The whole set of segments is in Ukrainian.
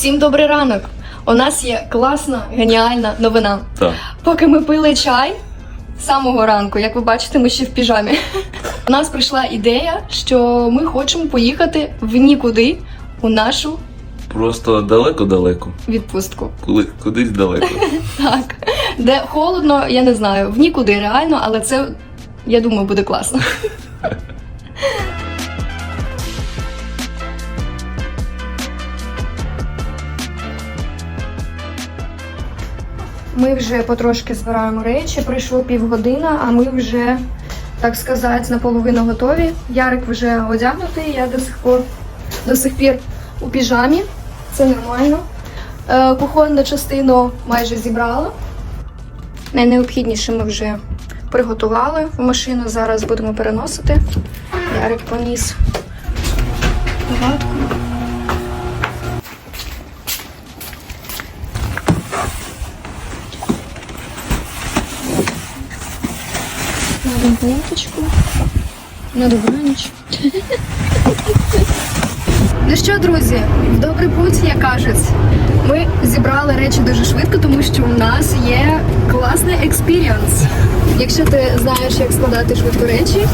Всім добрий ранок! У нас є класна, геніальна новина. Так. Поки ми пили чай з самого ранку, як ви бачите, ми ще в піжамі. У нас прийшла ідея, що ми хочемо поїхати в нікуди у нашу Просто далеко-далеко. відпустку. Коли кудись далеко. Так, де холодно, я не знаю, в нікуди реально, але це я думаю буде класно. Ми вже потрошки збираємо речі, пройшло півгодина, а ми вже, так сказати, наполовину готові. Ярик вже одягнутий, я до сих пор до сих пір у піжамі. Це нормально. Е, Кухонну частину майже зібрала. Найнеобхідніше ми вже приготували в машину. Зараз будемо переносити. Ярик поніс. палатку. На ленточку. На добраніч. Ну що, друзі, в добрий путь, як кажуть. Ми зібрали речі дуже швидко, тому що у нас є класний експіріанс. Якщо ти знаєш, як складати швидко речі,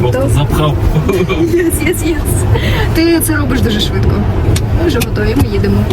Просто запхав. yes, yes, yes. ти це робиш дуже швидко. Ми вже готові, ми їдемо.